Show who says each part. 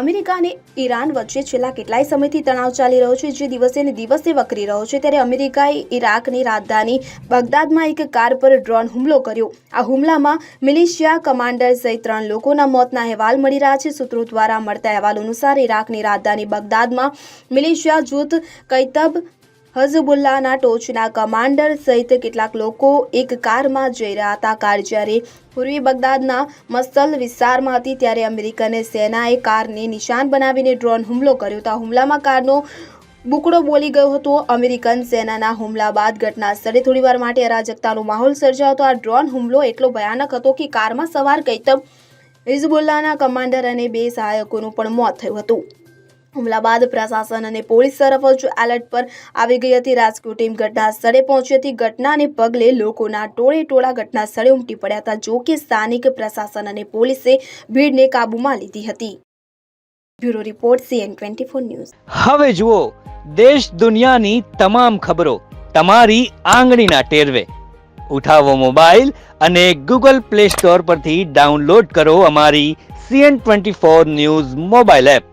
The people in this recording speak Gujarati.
Speaker 1: અમેરિકા અને ઈરાન વચ્ચે છેલ્લા કેટલાય સમયથી તણાવ ચાલી રહ્યો છે, જે દિવસે ને દિવસે વકરી રહ્યો છે. ત્યારે અમેરિકાએ ઈરાકની રાજધાની બગદાદમાં એક કાર પર ડ્રોન હુમલો કર્યો. આ હુમલામાં મિલિશિયા કમાન્ડર સહિત ત્રણ લોકોના મોતના અહેવાલ મળી રહ્યા છે. સૂત્રો દ્વારા મળતા અહેવાલ અનુસાર ઈરાકની રાજધાની બગદાદમાં મિલિશિયા જૂથ કૈતબ હઝબુલ્લાના ટોચના કમાન્ડર સહિત કેટલાક લોકો એક કારમાં જઈ રહ્યા હતા. કાર જ્યારે પૂર્વી બગદાદના મસ્તલ વિસ્તારમાં હતી ત્યારે અમેરિકન સેનાએ કારને નિશાન બનાવીને ડ્રોન હુમલો કર્યો હતો. હુમલામાં કારનો બુકડો બોલી ગયો હતો. અમેરિકન સેનાના હુમલા બાદ ઘટના સ્થળે થોડીવાર માટે અરાજકતાનો માહોલ સર્જાયો હતો. આ ડ્રોન હુમલો એટલો ભયાનક હતો કે કારમાં સવાર કૈતબ હિઝબુલ્લાના કમાન્ડર અને બે સહાયકોનું પણ મોત થયું હતું. હુમલા બાદ પ્રશાસન અને પોલીસ તરફ જ એલર્ટ પર આવી ગઈ હતી. રાજકોટ ટીમ ઘટના સ્થળે પહોંચી હતી. ઘટનાને પગલે લોકોના ટોળે ટોળા ઘટના સ્થળે ઉમટી પડ્યા હતા. જો કે સ્થાનિક પ્રશાસન અને પોલીસે ભીડને કાબૂમાં લીધી હતી. Bureau report, CN twenty four news.
Speaker 2: હવે જુઓ, દેશ દુનિયાની તમામ ખબરો તમારી આંગળીના ટેરવે. ઉઠાવો મોબાઈલ અને ગૂગલ પ્લે સ્ટોર પરથી ડાઉનલોડ કરો અમારી CN twenty four news mobile app.